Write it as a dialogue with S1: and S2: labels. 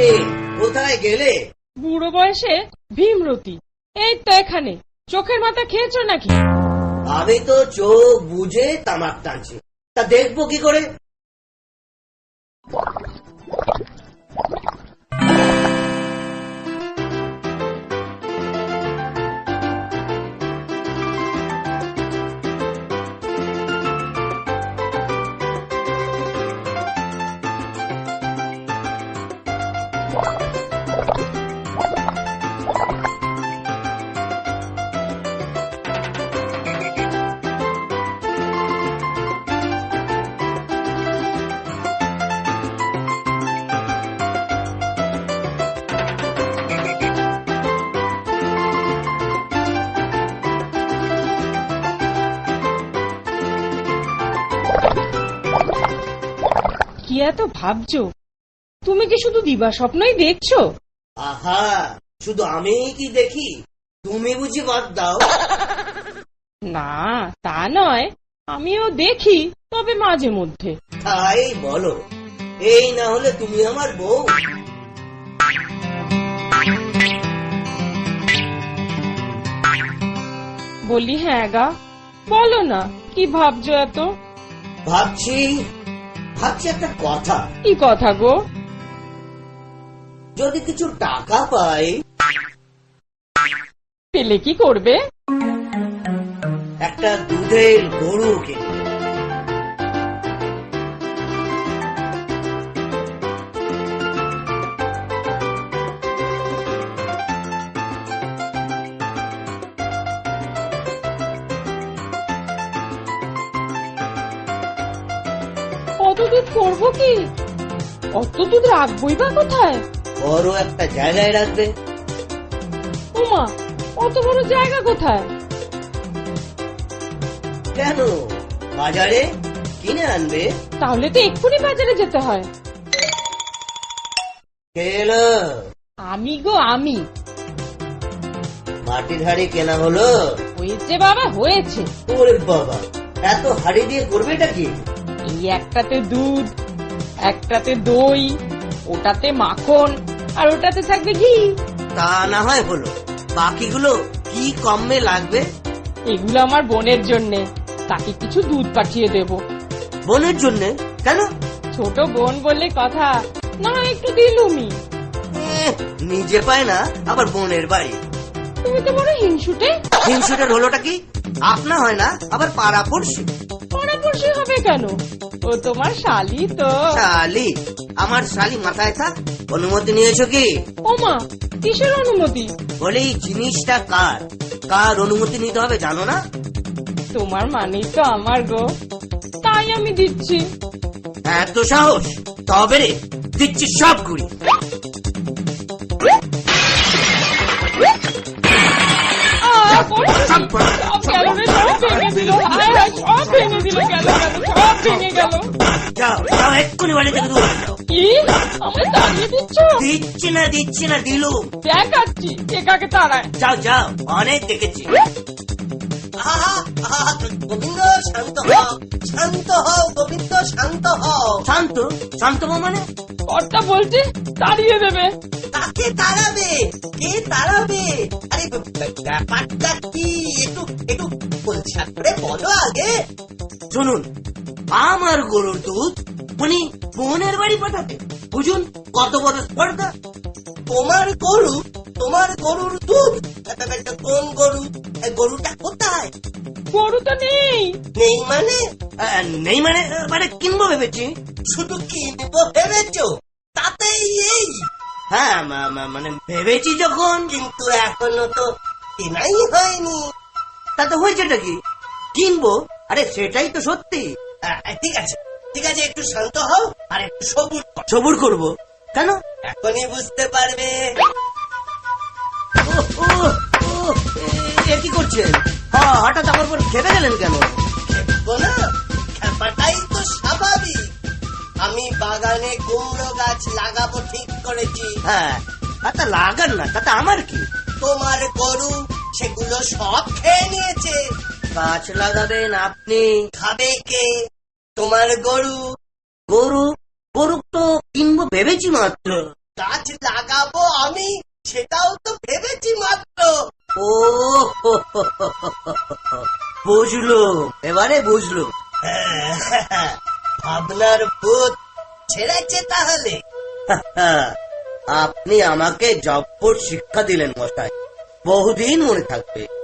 S1: গিন্নি কোথায় গেলে?
S2: বুড়ো বয়সে ভীমরতি। এই তো এখানে। চোখের মাথা খেয়েছো নাকি?
S1: আমি তো চোখ বুঝে তামাক টানছি। তা দেখব কি করে?
S2: এত ভাবছ। তুমি কি শুধু দিবা স্বপ্নই দেখছ?
S1: আহা শুধু আমি কি দেখি? তুমি বুঝি বাদ দাও।
S2: না তা নয়। আমিও দেখি তবে মাঝে মধ্যে।
S1: তাই বলো এই না হলে তুমি আমার বউ।
S2: বলি হ্যাঁ গা বলো না কি ভাবছ এত?
S1: ভাবছি ভাবছি একটা কথা।
S2: কি কথা গো?
S1: যদি কিছু টাকা পাই
S2: পেলে কি করবে?
S1: একটা দুধের গরু কিনবো।
S2: দুধ করব কি? অত দুধ রাখবোই বা কোথায়?
S1: বড় একটা জায়গায় রাখবে।
S2: উমা অত বড় জায়গা কোথায়?
S1: কেন? বাজারে কিনে আনবে?
S2: তাহলে তো এক্ষুনি বাজারে যেতে হয়।
S1: এলো?
S2: আমি গো আমি।
S1: মাটির হাড়ি কেনা হলো?
S2: হয়েছে বাবা হয়েছে।
S1: ওরে বাবা এত হাড়ি দিয়ে করবে এটা কি?
S2: এই একটাতে দুধ একটাতে দই ওটাতে মাখন আর ওটাতে থাকবে ঘি।
S1: তা না হয় হলো বাকিগুলো কি কমে লাগবে?
S2: এগুলো আমার বোনের জন্যে। তাকে কিছু দুধ পাঠিয়ে দেব।
S1: বোনের জন্য? কেন?
S2: ছোট বোন বললে কথা না একটু দিলুমি।
S1: নিজে পায় না আবার বোনের বাড়ি।
S2: তুমি তো বড় হিংসুটে।
S1: হিংসুটের হলোটা কি? আপনা হয় না আবার পাড়া পড়ছি।
S2: কেন ও তোমার শালি তো।
S1: শালি? আমার শালি মাথায় থাক। অনুমতি নিয়েছো কি?
S2: ওমা কিসের অনুমতি?
S1: বলে এই জিনিসটা কার? কার অনুমতি নিতে হবে জানো না?
S2: তোমার মানেই তো আমার গো। তাই আমি দিচ্ছি।
S1: এত সাহস? তবে রে দিচ্ছি সব
S2: পড়েছি। সব ভেঙে দিল। হায় হায়, সব ভেঙে দিল, গেল,
S1: এক্ষুনি বাড়ি থেকে দূরে যাও
S2: কি আমায় তাড়িয়ে দিচ্ছ
S1: দিচ্ছি না দিচ্ছি না দিলুম
S2: দেখাচ্ছি কে কাকে তাড়ায়
S1: যাও যাও অনেক দেখেছি আহা, আহা, গোবিন্দ শান্ত হও শান্ত হও গোবিন্দ শান্ত হও শান্ত শান্ত হও মানে
S2: কর্তা বলছে তাড়িয়ে দেবে
S1: কাকে তাড়াবে কে তাড়াবে আরে ব্যাপারটা কি একটু একটু বলছা করে বলো আগে শুনুন আমার গরুর দুধ উনি বোনের বাড়ি পাঠাবে বুঝুন কত বড় স্পর্ধা। তোমার গরু তোমার গরুর দুধ কোন গরু গরুটা কোথায়?
S2: গরু তো নেই।
S1: নেই মানে? নেই মানে মানে কিনবো ভেবেছি। শুধু কিনবো ভেবেছো? তাতেই এই। হ্যাঁ মানে ভেবেছি যখন কিন্তু এখনও তো কেনাই হয়নি। তাতে হয়েছেটা কি? কিনবো? আরে সেটাই তো সত্যি। ঠিক আছে। ঠিক আছে একটু শান্ত হও আর একটু সবুর সবুর করব? কেন? এখনই বুঝতে পারবে। এ- কি করছেন? হঠাৎ আমার উপর খেপে গেলেন কেন? না খেপাটাই তো স্বাভাবিক। আমি বাগানে কুমড়ো গাছ লাগাবো ঠিক করেছি। হ্যাঁ তা লাগান না তাতে আমার কি? তোমার গরু সেগুলো সব খেয়ে নিয়েছে। গাছ লাগাবেন আপনি। খাবে কে? তোমার গরু গরু করুক তো কিনবো ভেবেছি মাত্র।
S3: গাছ লাগাবো আমি সেটাও তো ভেবেছি মাত্র।
S1: ও। বুঝলো এবারে বুঝলো।
S3: ভাবনার ভূত ছেড়েছে তাহলে।
S1: আপনি আমাকে জব্বর শিক্ষা দিলেন মশাই। বহুদিন মনে থাকবে।